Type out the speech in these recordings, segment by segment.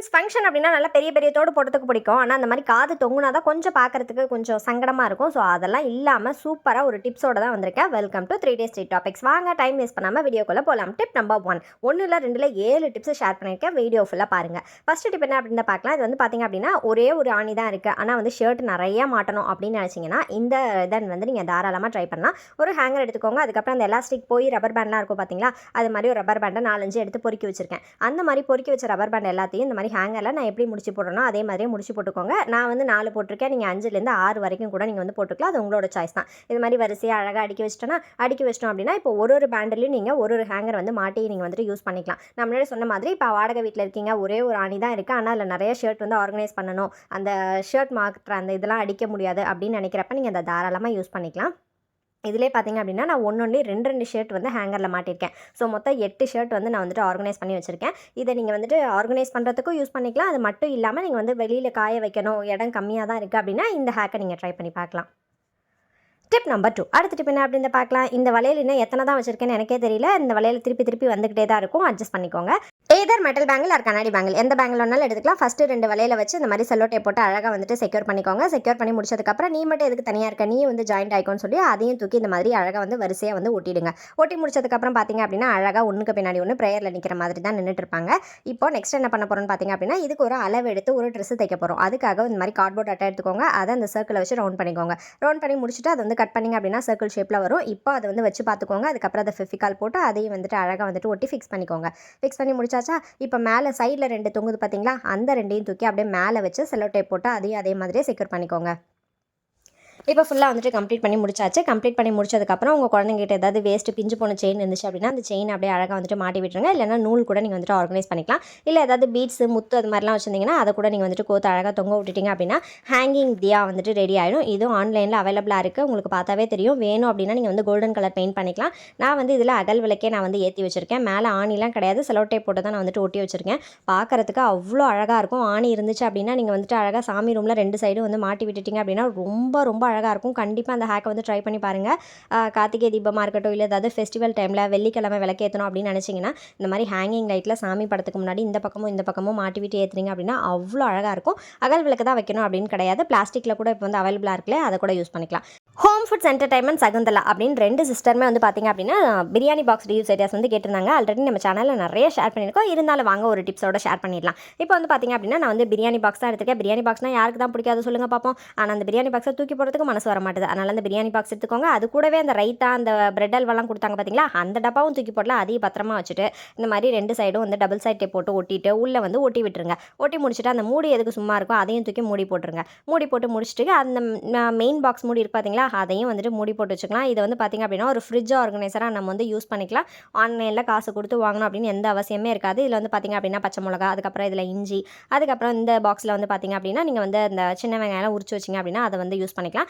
Friends function அப்படின்னா நல்லா பெரிய பெரிய தோடு போடுறதுக்கு பிடிக்கும். ஆனால் அந்த மாதிரி காது தொங்குனா தான் கொஞ்சம் பார்க்குறதுக்கு கொஞ்சம் சங்கடமாக இருக்கும். ஸோ அதெல்லாம் இல்லாமல் சூப்பராக ஒரு டிப்ஸோட தான் வந்திருக்கேன். Welcome to three days three topics வாங்க டைம் வேஸ்ட் பண்ணாமல் வீடியோக்குள்ளே போகலாம் டிப் நம்பர் ஒன் ஒன்று இல்லை ரெண்டில் ஏழு டிப்ஸ் ஷேர் பண்ணியிருக்கேன். வீடியோ ஃபுல்லாக பாருங்கள் ஃபஸ்ட்டு டிப் என்ன அப்படின்னு பார்க்கலாம். இது வந்து பார்த்தீங்க அப்படின்னா ஒரே ஒரு ஆணி தான் இருக்குது ஆனால் வந்து ஷர்ட் நிறையா மாட்டணும் அப்படின்னு நினச்சிங்கன்னா இந்த இதன் வந்து நீங்கள் தாராளமாக ட்ரை பண்ணலாம். ஒரு ஹேங்கர் எடுத்துக்கோங்க. அதுக்கப்புறம் அந்த எலாஸ்டிக் போய் ரப்பர் பேண்ட்லாம் இருக்கும் பார்த்தீங்களா அது மாதிரி ஒரு ரப்பர் பேண்டை நாலஞ்சு எடுத்து பொறுக்கி வச்சிருக்கேன். அந்த மாதிரி பொறுக்கி வச்ச ரப்பர் பேண்ட் எல்லாத்தையும் இந்த மாதிரி ஹேங்கரில் நான் எப்படி முடிச்சு போடணும் அதே மாதிரியே முடிச்சு போட்டுக்கோங்க. நான் வந்து நாலு போட்டிருக்கேன். நீங்கள் அஞ்சுலேருந்து ஆறு வரைக்கும் கூட நீங்கள் வந்து போட்டுக்கலாம். அது உங்களோட சாய்ஸ் தான். இது மாதிரி வரிசையாக அழகாக அடுக்கி வச்சிட்டோன்னா அடுக்கி வச்சிட்டோம் அப்படின்னா இப்போ ஒரு ஒரு பேண்ட்லையும் நீங்கள் ஒரு ஒரு ஹேங்கர் வந்து மாட்டி நீங்கள் வந்துட்டு யூஸ் பண்ணிக்கலாம். நான் முன்னாடி சொன்ன மாதிரி இப்போ வாடகை வீட்டில் இருக்கீங்க ஒரே ஒரு அணி தான் இருக்குது ஆனால் அதில் நிறைய ஷர்ட் வந்து ஆர்கனைஸ் பண்ணணும். அந்த ஷர்ட் மாட்டுற அந்த இதெல்லாம் அடிக்க முடியாது அப்படின்னு நினைக்கிறப்ப நீங்கள் அதை தாராளமாக யூஸ் பண்ணிக்கலாம். இதிலே பார்த்தீங்க அப்படின்னா நான் ஒன்று ஒன்று ரெண்டு ரெண்டு ஷர்ட் வந்து ஹேங்கரில் மாட்டியிருக்கேன் ஸோ மொத்தம் எட்டு ஷர்ட் வந்து நான் வந்துட்டு ஆர்கனைஸ் பண்ணி வச்சுருக்கேன். இதை நீங்கள் வந்துட்டு ஆர்கனைஸ் பண்ணுறதுக்கும் யூஸ் பண்ணிக்கலாம். அது மட்டும் இல்லாமல் நீங்கள் வந்து வெளியில் காய வைக்கணும் இடம் கம்மியாக தான் இருக்குது அப்படின்னா இந்த ஹேக்கை நீங்கள் ட்ரை பண்ணி பார்க்கலாம். டிப் நம்பர் டூ அடுத்த டிப் என்ன அப்படின்னு பார்க்கலாம். இந்த வளையல் இன்னும் எத்தனை தான் வச்சுருக்கேன்னு எனக்கே தெரியல. இந்த வளையல் திருப்பி திருப்பி வந்துக்கிட்டே தான் இருக்கும். அட்ஜஸ்ட் பண்ணிக்கோங்க. ஏதர் மெட்டல் பேங்கிள் ஆர் கண்ணாடி பேங்கிள் எந்த பேங்கிள் வேணாலும் எடுத்துக்கலாம். ஃபஸ்ட்டு ரெண்டு வலையில் வச்சு இந்த மாதிரி செல்லோ டேப் போட்டு அழகாக வந்துட்டு செக்யூர் பண்ணிக்கோங்க. செக்யூர் பண்ணி முடிச்சதுக்கப்புறம் நீ மட்டும் எதுக்கு தனியாக இருக்க? நீ வந்து ஜாயிண்ட் ஆயிக்கோன்னு சொல்லி அதையும் தூக்கி இந்த மாதிரி அழகாக வந்து வரிசையாக வந்து ஒட்டிடுங்க. ஒட்டி முடிச்சதுக்கப்புறம் பார்த்தீங்க அப்படின்னா அழகாக ஒன்றுக்கு பின்னாடி ஒன்று ப்ரேயரில் நிற்கிற மாதிரி தான் நின்றுட்டு இருப்பாங்க. இப்போ நெக்ஸ்ட் என்ன பண்ண போகிறோம்னு பார்த்தீங்க அப்படின்னா இதுக்கு ஒரு அளவு எடுத்து ஒரு ட்ரெஸ் தைக்க போகிறோம் அதுக்காக இந்த மாதிரி கார்ட்போர்ட் அட்டை எடுத்துக்கோங்க. அதை அந்த சர்க்கிளை வச்சு ரவுண்ட் பண்ணிக்கோங்க. ரவுண்ட் பண்ணி முடிச்சுட்டு அதை வந்து கட் பண்ணிங்க அப்படின்னா சர்க்கிள் ஷேப்பில் வரும். இப்போ அதை வந்து வச்சு பார்த்துக்கோங்க. அதுக்கப்புறம் அதை ஃபெஃபிகால் போட்டு அதையும் வந்துட்டு அழகாக வந்துட்டு ஒட்டி ஃபிக்ஸ் பண்ணிக்கோங்க. ஃபிக்ஸ் பண்ணி முடிச்சாச்சா இப்போ மேலே சைடில் ரெண்டு தொங்குது பார்த்தீங்களா அந்த ரெண்டையும் தூக்கி அப்படியே மேலே வச்சு செல்லோ டேப் போட்டு அதையும் அதே மாதிரியே செக்யூர் பண்ணிக்கோங்க. இப்போ ஃபுல்லாக வந்துட்டு கம்ப்ளீட் பண்ணி முடிச்சாச்சு. கம்ப்ளீட் பண்ணி முடிச்சதுக்கப்புறம் உங்கள் குழந்தைங்கிட்ட ஏதாவது வேஸ்ட்டு பிஞ்சு போன செயின் இருந்துச்சு அப்படின்னா அந்த செயின் அப்படியே அழகாக வந்துட்டு மாட்டி விட்டுருங்க. இல்லைனா நூல் கூட நீங்கள் வந்துட்டு ஆர்கனைஸ் பண்ணிக்கலாம். இல்லை ஏதாவது பீட்ஸு முத்து அது மாதிரிலாம் வச்சிருந்தீங்கன்னா அதை கூட நீங்கள் வந்துட்டு கோத்து அழகாக தொங்க விட்டுட்டீங்க அப்படின்னா ஹேங்கிங் தியா வந்துட்டு ரெடி ஆகிடும் இதுவும் ஆன்லைனில் அவைலபிளாக இருக்குது உங்களுக்கு பார்த்தாவே தெரியும். வேணும் அப்படின்னா நீங்கள் வந்து கோல்டன் கலர் பெயிண்ட் பண்ணிக்கலாம். நான் வந்து இதில் அகல் விளக்கே நான் வந்து ஏற்றி வச்சுருக்கேன். மேலே ஆணிலாம் கிடையாது. செலோட்டே போட்டு தான் நான் வந்துட்டு ஒட்டி வச்சிருக்கேன். பார்க்கறதுக்கு அவ்வளோ அழகாக இருக்கும். ஆணி இருந்துச்சு அப்படின்னா நீங்கள் வந்துட்டு அழகாக சாமி ரூமில் ரெண்டு சைடும் வந்து மாட்டி விட்டுட்டிங்க அப்படின்னா ரொம்ப ரொம்ப அழகாக அழகாக இருக்கும். கண்டிப்பாக அந்த ஹேக்கை வந்து ட்ரை பண்ணி பாருங்கள் கார்த்திகை தீபமாக இருக்கட்டும் இல்லை ஏதாவது ஃபெஸ்டிவல் டைமில் வெள்ளிக்கிழமை விளக்கேற்றணும் அப்படின்னு நினச்சிங்கன்னா இந்த மாதிரி ஹேங்கிங் லைட்டில் சாமி படத்துக்கு முன்னாடி இந்த பக்கமும் இந்த பக்கமும் மாட்டி விட்டு ஏற்றுறீங்க அப்படின்னா அவ்வளோ அழகாக இருக்கும். அகல் விளக்கு தான் வைக்கணும் அப்படின்னு கிடையாது. பிளாஸ்டிக்கில் கூட இப்போ வந்து அவைலபிளாக இருக்குல்ல அதை கூட யூஸ் பண்ணிக்கலாம். ஹோம் ஃபுட்ஸ் என்டர்டைன்மெண்ட் சகுந்தலா அப்படின்னு ரெண்டு சிஸ்டருமே வந்து பார்த்தீங்க அப்படின்னா பிரியாணி பாக்ஸ் ரிவ்யூஸ் ஐடியாஸ் வந்து கேட்டிருந்தாங்க. ஆல்ரெடி நம்ம சேனலில் நிறைய ஷேர் பண்ணியிருக்கோம். இருந்தாலும் வாங்க ஒரு டிப்ஸோட ஷேர் பண்ணிடலாம். இப்போ வந்து பார்த்திங்க அப்படின்னா நான் வந்து பிரியாணி பாக்ஸ் தான் எடுத்துருக்கேன். பிரியாணி பாக்ஸ்னால் யாருக்கு தான் பிடிக்காது சொல்லுங்க பார்ப்போம் ஆனால் அந்த பிரியாணி பாக்ஸை தூக்கி போடுறதுக்கு மனசு வர மாட்டுது அதனால் அந்த பிரியாணி பாக்ஸ் எடுத்துக்கோங்க. அது கூடவே அந்த ரைத்தா அந்த பிரெட் அல்வாலாம் கொடுத்தாங்க பார்த்தீங்களா அந்த டப்பாவும் தூக்கி போடலாம் அதையும் பத்திரமா வச்சுட்டு இந்த மாதிரி ரெண்டு சைடும் வந்து டபுள் சைட் டேப் போட்டு ஒட்டிட்டு உள்ளே வந்து ஒட்டி விட்டுருங்க. ஒட்டி முடிச்சுட்டு அந்த மூடி எதுக்கு சும்மா இருக்கும் அதையும் தூக்கி மூடி போட்டுருங்க. மூடி போட்டு முடிச்சுட்டு அந்த மெயின் பாக்ஸ் மூடி இருக்கு பார்த்தீங்களா அதையும் வந்துட்டு மூடி போட்டு வச்சுக்கலாம். இதை வந்து பார்த்திங்க அப்படின்னா ஒரு ஃப்ரிட்ஜ் ஆர்கனைசராக நம்ம வந்து யூஸ் பண்ணிக்கலாம். ஆன்லைனில் காசு கொடுத்து வாங்கணும் அப்படின்னு எந்த அவசியமே இருக்காது. இதில் வந்து பார்த்திங்க அப்படின்னா பச்சை மிளகா அதுக்கப்புறம் இதில் இஞ்சி அதுக்கப்புறம் இந்த பாக்ஸில் வந்து பார்த்திங்க அப்படின்னா நீங்கள் வந்து அந்த சின்ன வெங்காயம் உரிச்சு வச்சிங்க அப்படின்னா அதை வந்து யூஸ் பண்ணிக்கலாம்.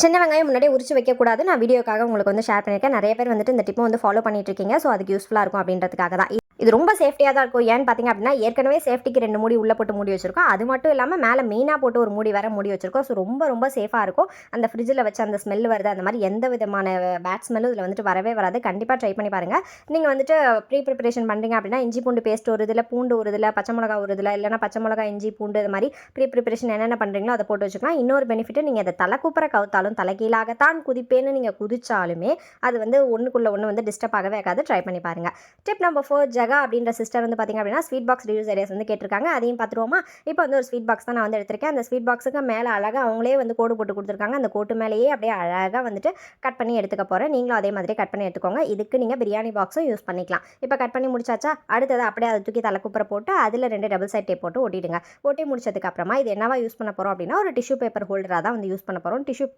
சின்ன வெங்காயம் முன்னாடியே உரிச்சு வைக்கக்கூடாது. நான் வீடியோக்காக உங்களுக்கு வந்து ஷேர் பண்ணியிருக்கேன். நிறைய பேர் வந்துட்டு இந்த டிப்பை வந்து ஃபாலோ பண்ணிட்டு இருக்கீங்க ஸோ அதுக்கு யூஸ்ஃபுல்லாக இருக்கும் அப்படின்றதுக்காக தான். இது ரொம்ப சேஃப்டியாக தான் இருக்கும். ஏன்னு பார்த்தீங்க அப்படின்னா ஏற்கனவே சேஃப்டிக்கு ரெண்டு மூடி உள்ளே போட்டு மூடி வச்சிருக்கோம். அது மட்டும் இல்லாமல் மேலே மெயினாக போட்டு ஒரு மூடி வர மூடி வச்சிருக்கோம். ஸோ ரொம்ப ரொம்ப சேஃபாக இருக்கும். அந்த ஃப்ரிட்ஜில் வச்சு அந்த ஸ்மெல் வருது அந்த மாதிரி எந்த விதமான பேட் ஸ்மெல்லும் இதில் வந்துட்டு வரவே வராது. கண்டிப்பாக ட்ரை பண்ணி பாருங்கள் நீங்கள் வந்துட்டு ப்ரீ ப்ரிப்பரேஷன் பண்ணுறீங்க அப்படின்னா இஞ்சி பூண்டு பேஸ்ட் ஒரு இதில் பூண்டு ஒரு இதில் பச்சை மிளகா ஒரு இதில் இல்லைனா பச்சை மிளகா இஞ்சி பூண்டு இது மாதிரி ப்ரீ ப்ரிப்பரேஷன் என்னென்ன பண்ணுறீங்களோ அதை போட்டு வச்சுக்கலாம். இன்னொரு பெனிஃபிட் நீங்கள் அதை தலை கூப்பிட கவுத்தாலும் தலைகீழாகத்தான் குதிப்பேன்னு நீங்கள் குதிச்சாலுமே அது வந்து ஒன்றுக்குள்ளே ஒன்று வந்து டிஸ்டர்ப் ஆகவே ஆகாது. ட்ரை பண்ணி பாருங்கள் டிப் நம்பர் ஃபோர் ஜகா அப்படின்ற சிஸ்டர் வந்து பார்த்திங்க அப்படின்னா ஸ்வீட் பாக்ஸ் ரிவ்யூஸ் ஏரியாஸ் வந்து கேட்டிருக்காங்க. அதையும் பார்த்துருவோமா? இப்போ வந்து ஒரு ஸ்வீட் பாக்ஸ் தான் நான் வந்து எடுத்திருக்கேன். அந்த ஸ்வீட் பாக்ஸுக்கு மேலே அழகாக அவங்களே வந்து கோடு போட்டு கொடுத்துருக்காங்க. அந்த கோட்டு மேலேயே அப்படியே அழகாக வந்துட்டு கட் பண்ணி எடுத்துக்க போகிறேன் நீங்களும் அதே மாதிரி கட் பண்ணி எடுத்துக்கோங்க. இதுக்கு நீங்கள் பிரியாணி பாக்ஸும் யூஸ் பண்ணிக்கலாம். இப்போ கட் பண்ணி முடிச்சாச்சா? அடுத்தது அப்படியே அதை தூக்கி தலைக்குப்புற போட்டு அதில் ரெண்டு டபுள் சைட் டேப் போட்டு ஒட்டிடுங்க ஒட்டி முடிச்சதுக்கு அப்புறமா இது என்னவா யூஸ் பண்ண போகிறோம் அப்படின்னா ஒரு டிஷ்யூ பேப்பர் ஹோல்டராக தான் வந்து யூஸ் பண்ண போகிறோம் டிஷ்யூ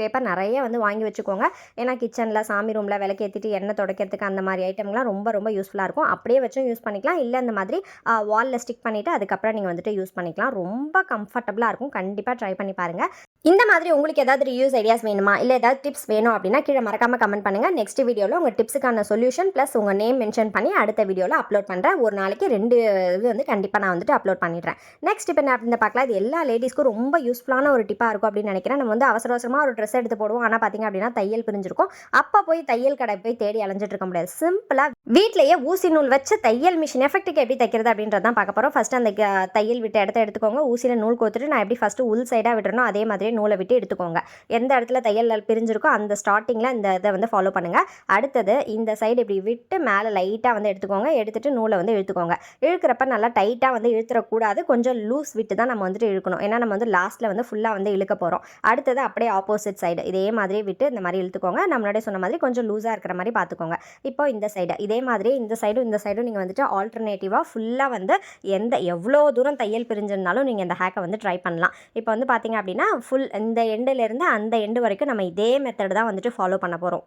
பேப்பர் நிறைய வந்து வாங்கி வச்சுக்கோங்க. ஏன்னா கிச்சனில் சாமி ரூமில் விளக்கேற்றிட்டு எண்ணெய் துடைக்கிறதுக்கு அந்த மாதிரி ஐட்டம்லாம் ரொம்ப ரொம்ப யூஸ்ஃபுல்லாக இருக்கும். அப்படியே வச்சும் யூஸ் பண்ணிக்கலாம். இல்லை இந்த மாதிரி வாலில் ஸ்டிக் பண்ணிவிட்டு அதுக்கப்புறம் நீங்கள் வந்துட்டு யூஸ் பண்ணிக்கலாம். ரொம்ப கம்ஃபர்டபுளாக இருக்கும். கண்டிப்பாக ட்ரை பண்ணி பாருங்கள் இந்த மாதிரி உங்களுக்கு ஏதாவது ரிவ்யூஸ் ஐடியாஸ் வேணுமா? இல்லை ஏதாவது டிப்ஸ் வேணும் அப்படின்னா கீழே மறக்காம கமெண்ட் பண்ணுங்கள் நெக்ஸ்ட் வீடியோவில் உங்கள் டிப்ஸுக்கான சொல்யூஷன் ப்ளஸ் உங்கள் நேம் மென்ஷன் பண்ணி அடுத்த வீடியோவில் அப்லோட் பண்ணுறேன் ஒரு நாளைக்கு ரெண்டு இது வந்து கண்டிப்பாக நான் வந்துட்டு அப்லோட் பண்ணிடுறேன். நெக்ஸ்ட் இப்போ என்ன அப்படின்னு பார்க்கலாம். இது எல்லா லேடிஸ்க்கும் ரொம்ப யூஸ்ஃபுல்லான ஒரு டிப்பாக இருக்கும் அப்படின்னு நினைக்கிறேன். நம்ம வந்து அவசர அவசரமாக ஒரு ட்ரெஸ் ட்ரெஸ் எடுத்து போடுவோம். ஆனால் பார்த்தீங்க அப்படின்னா தையல் பிரிஞ்சிருக்கும். அப்போ போய் தையல் கடை போய் தேடி அலைஞ்சிட்டு இருக்க முடியாது. சிம்பிளாக வீட்லேயே ஊசி நூல் வச்சு தையல் மிஷின் எஃபெக்ட்டுக்கு எப்படி தைக்கிறது அப்படின்றத தான் பார்க்க போகிறோம் ஃபஸ்ட்டு அந்த தையல் விட்ட இடத்த எடுத்துக்கோங்க. ஊசியில் நூல் கோத்துட்டு நான் எப்படி ஃபஸ்ட்டு உள் சைடாக விட்டுறனோ அதே மாதிரியே நூலை விட்டு எடுத்துக்கோங்க. எந்த இடத்துல தையல் பிரிஞ்சிருக்கோ அந்த ஸ்டார்டிங்கில் இந்த இதை வந்து ஃபாலோ பண்ணுங்கள் அடுத்தது இந்த சைடு இப்படி விட்டு மேலே லைட்டாக வந்து எடுத்துக்கோங்க. எடுத்துட்டு நூலை வந்து இழுத்துக்கோங்க. இழுக்கிறப்ப நல்லா டைட்டாக வந்து இழுத்துறக்கூடாது. கொஞ்சம் லூஸ் விட்டு தான் நம்ம வந்துட்டு இழுக்கணும். ஏன்னா நம்ம வந்து லாஸ்ட்டில் வந்து ஃபுல்லாக வந்து இழுக்க போகிறோம் அடுத்தது அப்படியே ஆப்போசிட் சைடு இதே மாதிரி விட்டு இந்த மாதிரி இழுத்துக்கோங்க. நம்மளோட சொன்ன மாதிரி கொஞ்சம் லூஸாக இருக்கிற மாதிரி பார்த்துக்கோங்க. இப்போ இந்த சைடு இதே அதே மாதிரி இந்த சைடும் இந்த சைடும் நீங்கள் வந்துட்டு ஆல்டர்னேட்டிவாக ஃபுல்லாக வந்து எந்த எவ்வளோ தூரம் தையல் பிரிஞ்சிருந்தாலும் நீங்கள் இந்த ஹேக்கை வந்து ட்ரை பண்ணலாம். இப்போ வந்து பார்த்திங்க அப்படின்னா ஃபுல் இந்த எண்டுலேருந்து அந்த எண்டு வரைக்கும் நம்ம இதே மெத்தட் தான் வந்துட்டு ஃபாலோ பண்ண போகிறோம்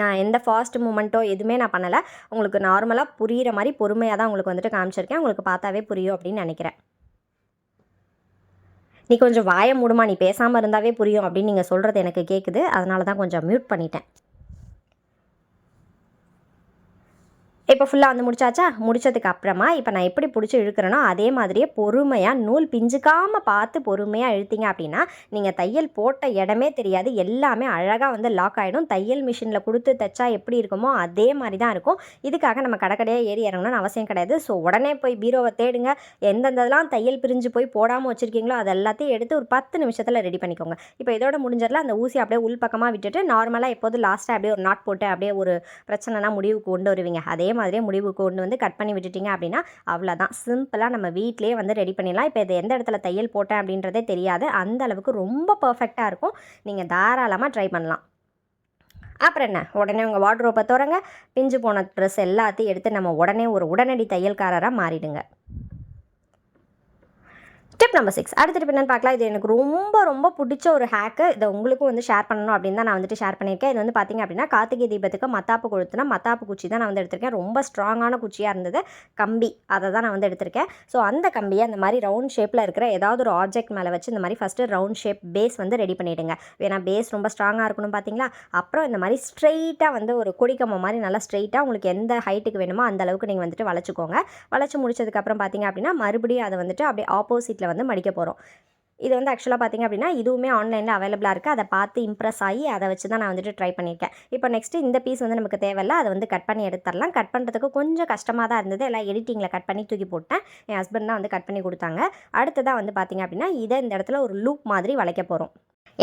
நான் எந்த ஃபாஸ்ட் மூமெண்ட்டோ எதுவுமே நான் பண்ணலை. உங்களுக்கு நார்மலாக புரிகிற மாதிரி பொறுமையாக தான் உங்களுக்கு வந்துட்டு காமிச்சிருக்கேன். உங்களுக்கு பார்த்தாவே புரியும் அப்படின்னு நினைக்கிறேன். நீ கொஞ்சம் வாய மூடுமா? நீ பேசாமல் இருந்தாவே புரியும் அப்படின்னு நீங்கள் சொல்கிறது எனக்கு கேட்குது அதனால தான் கொஞ்சம் மியூட் பண்ணிட்டேன். இப்போ ஃபுல்லாக வந்து முடிச்சாச்சா? முடிச்சதுக்கு அப்புறமா இப்போ நான் எப்படி பிடிச்சி இழுக்கிறேனோ அதே மாதிரியே பொறுமையாக நூல் பிஞ்சுக்காமல் பார்த்து பொறுமையாக இழுத்தீங்க அப்படின்னா நீங்கள் தையல் போட்ட இடமே தெரியாது. எல்லாமே அழகாக வந்து லாக் ஆகிடும் தையல் மிஷினில் கொடுத்து தைச்சா எப்படி இருக்குமோ அதே மாதிரி தான் இருக்கும். இதுக்காக நம்ம கடைக்கடையாக ஏறி இறங்கணும்னு அவசியம் கிடையாது. ஸோ உடனே போய் பீரோவை தேடுங்க. எந்தெந்ததெல்லாம் தையல் பிரிஞ்சு போய் போடாமல் வச்சுருக்கீங்களோ அது எல்லாத்தையும் எடுத்து ஒரு பத்து நிமிஷத்தில் ரெடி பண்ணிக்கோங்க. இப்போ இதோட முடிஞ்சதில் அந்த ஊசி அப்படியே உள் பக்கமாக விட்டுட்டு நார்மலாக எப்போது லாஸ்ட்டாக அப்படியே ஒரு நாட் போட்டு அப்படியே ஒரு பிரச்சனைனா முடிவுக்கு கொண்டு வருவீங்க. அதே மாதிரியே முடிவுக்கு கொண்டு வந்து கட் பண்ணி விட்டுட்டிங்க அப்படின்னா அவ்வளோதான் சிம்பிளாக நம்ம வீட்டிலேயே வந்து ரெடி பண்ணிடலாம். இப்போ இது எந்த இடத்துல தையல் போட்டேன் அப்படின்றதே தெரியாது. அந்த அளவுக்கு ரொம்ப பர்ஃபெக்டாக இருக்கும். நீங்கள் தாராளமாக ட்ரை பண்ணலாம். அப்புறம் என்ன? உடனே உங்கள் வார்ட்ரோப்பை திறங்க. பிஞ்சு போன ட்ரெஸ் எல்லாத்தையும் எடுத்து நம்ம உடனே ஒரு உடனடி தையல்காரராக மாறிடுங்க. டிப் நம்பர் சிக்ஸ் அடுத்த டிப் பார்க்கலாம். இது எனக்கு ரொம்ப ரொம்ப பிடிச்ச ஒரு ஹேக்கு இதை உங்களுக்கும் வந்து ஷேர் பண்ணணும் அப்படின்னு தான் நான் வந்துட்டு ஷேர் பண்ணியிருக்கேன். இது வந்து பார்த்தீங்க அப்படின்னா கார்த்திகை தீபத்துக்கு மத்தாப்பு கொளுத்துனா மத்தாப்பு குச்சி தான் நான் வந்து எடுத்திருக்கேன். ரொம்ப ஸ்ட்ராங்கான குச்சியாக இருந்தது. கம்பி. அதை தான் நான் வந்து எடுத்திருக்கேன். ஸோ அந்த கம்பியை அந்த மாதிரி ரவுண்ட் ஷேப்பில் இருக்கிற ஏதாவது ஒரு ஆப்ஜெக்ட் மேலே வச்சு இந்த மாதிரி ஃபஸ்ட்டு ரவுண்ட் ஷேப் பேஸ் வந்து ரெடி பண்ணிவிடுங்க ஏன்னா பேஸ் ரொம்ப ஸ்ட்ராங்காக இருக்கணும் பார்த்தீங்களா? அப்புறம் இந்த மாதிரி ஸ்ட்ரெயிட்டாக வந்து ஒரு கொடிக்கம்பம் மாதிரி நல்லா ஸ்ட்ரெயிட்டாக உங்களுக்கு எந்த ஹைட்டுக்கு வேணுமோ அந்த அளவுக்கு நீங்கள் வந்துட்டு வளைச்சிக்கோங்க. வளைச்சி முடிச்சதுக்கப்புறம் பார்த்தீங்க அப்படின்னா மறுபடியும் அதை வந்துட்டு அப்படியே ஆப்போசிட்டில் வந்து மடிக்க போகிறோம். இது வந்து ஆக்சுவலாக பார்த்திங்க அப்படின்னா இதுவுமே ஆன்லைனில் அவைலபிளாக இருக்குது அதை பார்த்து இம்ப்ரெஸ் ஆகி அதை வச்சு தான் நான் வந்துட்டு ட்ரை பண்ணியிருக்கேன். இப்போ நெக்ஸ்ட்டு இந்த பீஸ் வந்து நமக்கு தேவையில்ல. அதை வந்து கட் பண்ணி எடுத்துடலாம். கட் பண்ணுறதுக்கு கொஞ்சம் கஷ்டமாக தான் இருந்தது. எல்லாம் எடிட்டிங்கில் கட் பண்ணி தூக்கி போட்டேன். என் ஹஸ்பண்ட் தான் வந்து கட் பண்ணி கொடுத்தாங்க. அடுத்ததாக வந்து பார்த்தீங்க அப்படின்னா இதை இந்த இடத்துல ஒரு லூப் மாதிரி வளைக்க போகிறோம்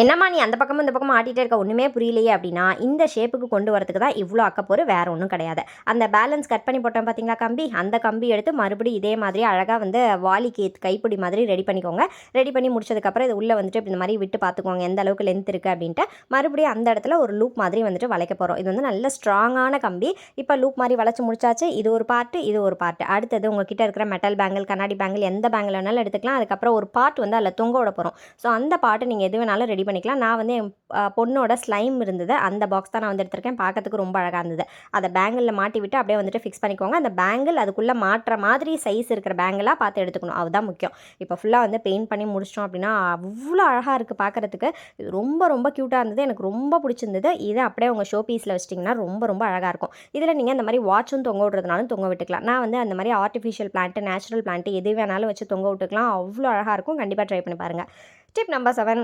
என்னம்மா நீ அந்த பக்கமும் இந்த பக்கமும் ஆட்டிகிட்டே இருக்க? ஒன்றுமே புரியலையே அப்படின்னா இந்த ஷேப்புக்கு கொண்டு வரதுக்கு தான் இவ்வளோ அக்கப்போர் வேறு ஒன்றும் கிடையாது. அந்த பேலன்ஸ் கட் பண்ணி போட்டோம் பார்த்தீங்களா கம்பி? அந்த கம்பி எடுத்து மறுபடியும் இதே மாதிரி அழகாக வந்து வாலிக்கு கைப்பிடி மாதிரி ரெடி பண்ணிக்கோங்க. ரெடி பண்ணி முடிச்சதுக்கப்புறம் இது உள்ளே வந்துட்டு இந்த மாதிரி விட்டு பார்த்துக்கோங்க எந்த அளவுக்கு லென்த் இருக்குது அப்படின்ட்டு. மறுபடியும் அந்த இடத்துல ஒரு லூப் மாதிரி வந்துட்டு வளைக்க போகிறோம் இது வந்து நல்ல ஸ்ட்ராங்கான கம்பி. இப்போ லூப் மாதிரி வளைச்சி முடிச்சாச்சு. இது ஒரு பார்ட்டு இது ஒரு பார்ட்டு அடுத்தது உங்ககிட்ட இருக்கிற மெட்டல் பேங்கிள் கண்ணாடி பேங்கிள் எந்த பேங்கிள் வேணாலும் எடுத்துக்கலாம். அதுக்கப்புறம் ஒரு பார்ட் வந்து அதில் தொங்க விட போகிறோம் ஸோ அந்த பார்ட்டு நீங்கள் எது வேணாலும் ரெடி பண்ணிக்கலாம். நான் வந்து என் பொண்ணோட ஸ்லைம் இருந்தது. அந்த பாக்ஸ் தான் நான் வந்து எடுத்திருக்கேன். பார்க்கறதுக்கு ரொம்ப அழகாக இருந்தது. அதை பேங்கிளில் மாட்டி விட்டு அப்படியே வந்துட்டு ஃபிக்ஸ் பண்ணிக்கோங்க. அந்த பேங்கிள் அதுக்குள்ளே மாட்டுற மாதிரி சைஸ் இருக்கிற பேங்கிளாக பார்த்து எடுத்துக்கணும். அதுதான் முக்கியம். இப்போ ஃபுல்லாக வந்து பெயிண்ட் பண்ணி முடிச்சிட்டோம் அப்படின்னா அவ்வளோ அழகாக இருக்குது பார்க்குறதுக்கு. இது ரொம்ப ரொம்ப க்யூட்டாக இருந்தது. எனக்கு ரொம்ப பிடிச்சிருந்தது. இதை அப்படியே உங்கள் ஷோ பீஸில் வச்சிட்டிங்கன்னா ரொம்ப ரொம்ப அழகாக இருக்கும். இதில் நீங்கள் அந்த மாதிரி வாட்சும் தொங்க விடுறதுனாலும் தொங்க விட்டுக்கலாம். நான் வந்து அந்த மாதிரி ஆர்டிஃபிஷியல் பிளான்ட்டு நேச்சுரல் பிளான்ட்டு எது வேணாலும் வச்சு தொங்க விட்டுக்கலாம். அவ்வளோ அழகாக இருக்கும். கண்டிப்பாக ட்ரை பண்ணி பாருங்கள் டிப் நம்பர் செவன்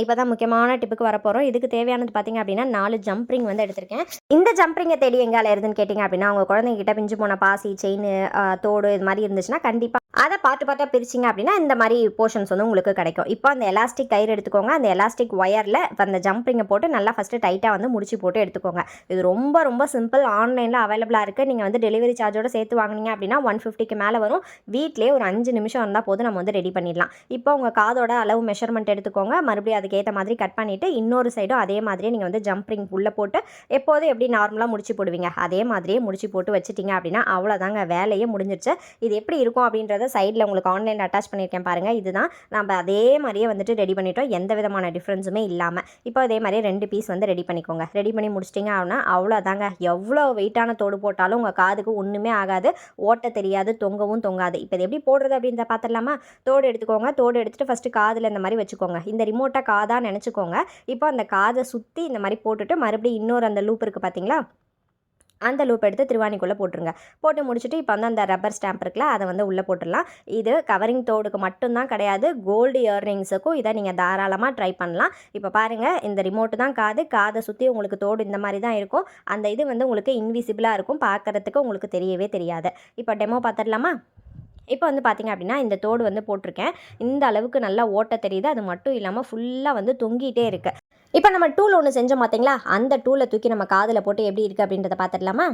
இப்போ தான் முக்கியமான டிப்புக்கு வரப்போகிறோம் இதுக்கு தேவையானது பார்த்தீங்க அப்படின்னா நாலு ஜம்ப்ரிங் வந்து எடுத்திருக்கேன். இந்த ஜம்ப்ரிங்கை தேடி எங்கால இருந்துன்னு கேட்டிங்க அப்படின்னா உங்கள் குழந்தைங்கிட்ட பிஞ்சு போன பாசி செயின் தோடு இது மாதிரி இருந்துச்சுன்னா கண்டிப்பாக அதை பார்த்து பார்ட்டாக பிரிச்சிங்க அப்படின்னா இந்த மாதிரி போர்ஷன்ஸ் வந்து உங்களுக்கு கிடைக்கும். இப்போ அந்த எலாஸ்டிக் கயிறு எடுத்துக்கோங்க. அந்த எலாஸ்டிக் ஒயரில் இப்போ அந்த ஜம்ப்ரிங்கை போட்டு நல்லா ஃபஸ்ட்டு டைட்டாக வந்து முடிச்சு போட்டு எடுத்துக்கோங்க. இது ரொம்ப ரொம்ப சிம்பிள் ஆன்லைனில் அவைலபிளாக இருக்குது நீங்கள் வந்து டெலிவரி சார்ஜோட சேர்த்து வாங்குனீங்க அப்படின்னா ஒன் ஃபிஃப்டிக்கு மேலே வரும். வீட்டிலே ஒரு அஞ்சு நிமிஷம் இருந்தால் போதும் நம்ம வந்து ரெடி பண்ணிடலாம். இப்போ உங்கள் காதோட அளவு மெஷர்மெண்ட் எடுத்துக்கோங்க. மறுபடியும் அதுக்கேற்ற மாதிரி கட் பண்ணிவிட்டு இன்னொரு சைடும் அதே மாதிரியே நீங்கள் வந்து ஜம்ப்ரிங் உள்ளே போட்டு எப்போதும் எப்படி நார்மலாக முடிச்சு போடுவீங்க? அதே மாதிரியே முடிச்சு போட்டு வச்சுட்டிங்க அப்படின்னா அவ்வளோதாங்க வேலையே முடிஞ்சிருச்சு. இது எப்படி இருக்கும் அப்படின்றத சைடில் உங்களுக்கு ஆன்லைனில் அட்டாச் பண்ணியிருக்கேன் பாருங்கள் இதுதான் நம்ம அதே மாதிரியே வந்துட்டு ரெடி பண்ணிட்டோம். எந்த விதமான டிஃப்ரென்ஸுமே இல்லாமல் இப்போ அதே மாதிரியே ரெண்டு பீஸ் வந்து ரெடி பண்ணிக்கோங்க. ரெடி பண்ணி முடிச்சிட்டிங்க அப்படின்னா அவ்வளோதாங்க எவ்வளோ வெயிட்டான தோடு போட்டாலும் உங்கள் காதுக்கு ஒன்றுமே ஆகாது. ஓட்ட தெரியாது தொங்கவும் தொங்காது. இப்போ இது எப்படி போடுறது அப்படின்றத பார்த்துடலாமா? தோடு எடுத்துக்கோங்க. தோடு எடுத்துகிட்டு ஃபஸ்ட்டு காதில் இந்த மாதிரி வச்சுக்கோங்க. இந்த ரிமோட்டாக காதாக நினச்சிக்கோங்க. இப்போ அந்த காதை சுற்றி இந்த மாதிரி போட்டுட்டு மறுபடியும் இன்னொரு அந்த லூப் இருக்குது பார்த்தீங்களா அந்த லூப் எடுத்து திருவாணிக்குள்ளே போட்டுருங்க. போட்டு முடிச்சுட்டு இப்போ வந்து அந்த ரப்பர் ஸ்டாம்ப் இருக்குல்ல அதை வந்து உள்ளே போட்டுடலாம். இது கவரிங் தோடுக்கு மட்டும்தான் கிடையாது கோல்டு இயர்ரிங்ஸுக்கும் இதை நீங்கள் தாராளமாக ட்ரை பண்ணலாம். இப்போ பாருங்கள் இந்த ரிமோட்டு தான் காது காதை சுற்றி உங்களுக்கு தோடு இந்த மாதிரி தான் இருக்கும். அந்த இது வந்து உங்களுக்கு இன்விசிபிளாக இருக்கும் பார்க்குறதுக்கு உங்களுக்கு தெரியவே தெரியாது. இப்போ டெமோ பார்த்துடலாமா இப்போ வந்து பார்த்தீங்க அப்படின்னா இந்த தோடு வந்து போட்டிருக்கேன். இந்த அளவுக்கு நல்லா ஓட்ட தெரியுது. அது மட்டும் இல்லாமல் ஃபுல்லாக வந்து தொங்கிட்டே இருக்கு. இப்போ நம்ம டூல் ஒன்று செஞ்சோம் பார்த்தீங்களா? அந்த டூலை தூக்கி நம்ம காதில் போட்டு எப்படி இருக்குது அப்படின்றத பார்த்துடலாமா?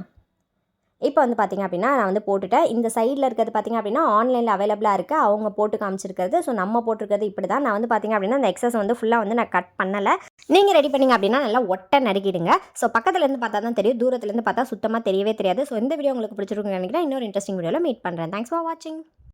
இப்போ வந்து பார்த்தீங்க அப்படின்னா நான் வந்து போட்டுட்டேன். இந்த சைடில் இருக்கிறது பார்த்தீங்க அப்படின்னா ஆன்லைனில் அவைலபிளாக இருக்குது அவங்க போட்டு காமிச்சிருக்கிறது. ஸோ நம்ம போட்டிருக்கிறது இப்படி தான் நான் வந்து பார்த்தீங்க அப்படின்னா அந்த எக்ஸஸ் வந்து ஃபுல்லாக வந்து நான் கட் பண்ணலை. நீங்கள் ரெடி பண்ணீங்க அப்படின்னா நல்லா ஒட்டை நறுக்கிடுங்க. ஸோ பக்கத்துலேருந்து பார்த்தா தான் தெரியும். தூரத்துலேருந்து பார்த்தா சுத்தமாக தெரியவே தெரியாது. ஸோ இந்த வீடியோ உங்களுக்கு பிடிச்சிருக்குன்னு நினைக்கிறேன். இன்னொரு இன்ட்ரெஸ்டிங் வீடியோவில் மீட் பண்ணுறேன் தேங்க்ஸ் ஃபார் வாட்சிங்